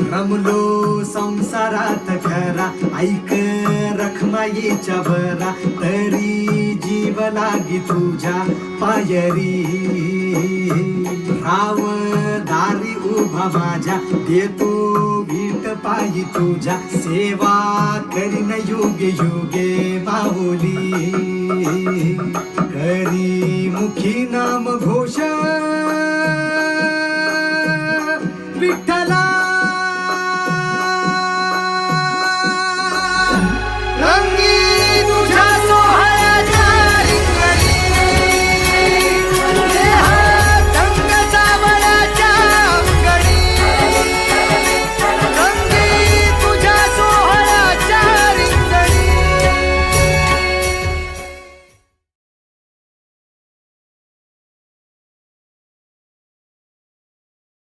रमलो संसारात खरा. ऐक रखमाईच्या भरा. तरी जीव लागी तुझ्या पायरी. राव दारी उभा माझ्या. देतो वीट पायी तुझ्या. सेवा करीन योगे योगे माऊली. करी मुखी नाम घोष. विठ्ठला